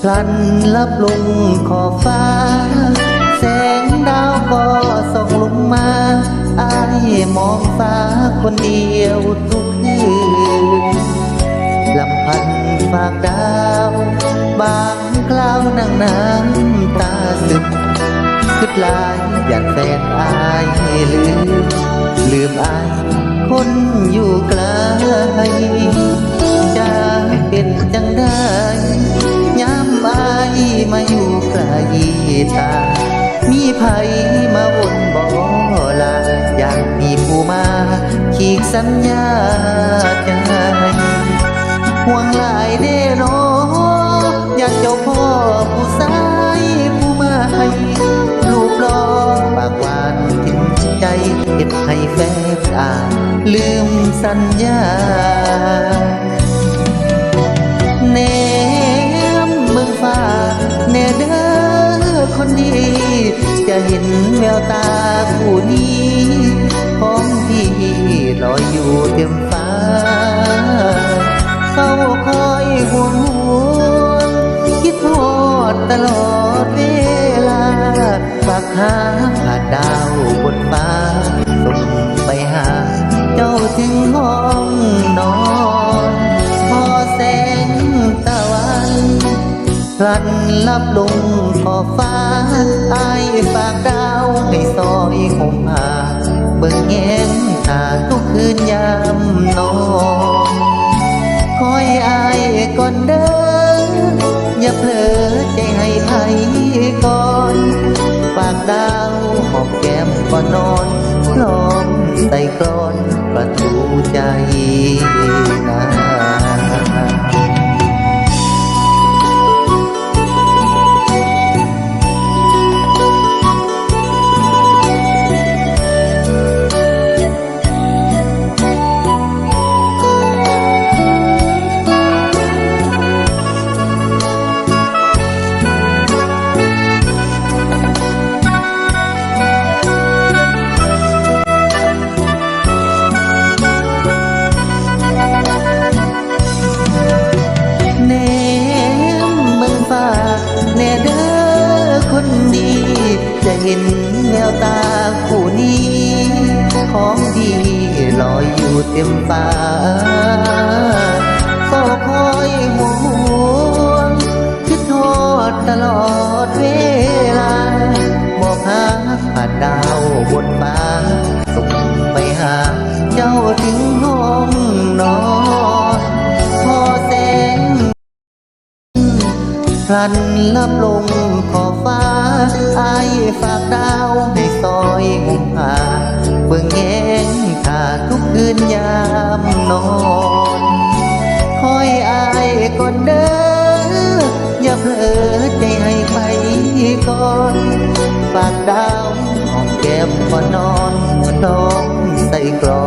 พลันลับลงขอบฟ้า แสงดาวก็ส่องลงมาอายมองฟ้าคนเดียวทุกคืนลำพันฝากดาว บางคราวนั่งน้ำตาซึมคิดหลายอยากแฟนอายลืม ลืมอายคนอยู่ไกล ตา มีไผมาวนบ่ลาอยากมีผู้มาขีกสัญญาใจห่วงหลายเด้อน้ออยากเจ้าพ่อผู้ชายผู้มาให้รูปหล่อปากหวานถึงใจเก็บให้แฟนอ่าลืมสัญญา คนดี จะเห็นแววตาผู้นี้ของพี่ลอยอยู่เต็มฟ้า เขาคอยห่วงห่วงคิดทอดตลอดเวลาฝากหาผานดาวบนฟ้า ลันลับลงขอฟ้าอายฝากดาวให้ซอยคมหาเบิ่งแง้มตาทุกคืนยามนอนคอยอายก่อนเด้ออย่าเผลอใจให้ไผก่อนฝากดาวหอมแก้มก่อนนอนล้อมใส่กรอนประตูใจ เห็นแววตาคู่นี้ ของดีลอยอยู่เต็มฟ้าเฝ้าคอยห่วงห่วงคิดทอดตลอดเวลาบอกหาผ่านดาวบนฟ้าส่งไปหา เจ้าถึงห้องนอนพอแสงพลันลับลง ฝากดาวให้ซอยมุมผาเบื้องแย้งขาทุกคืนยามนอนคอยอายก่อนเด้ออย่าเผลอใจให้ไปก่อนฝากดาวหอมแก้มก่อนนอนนอนใส่กรอ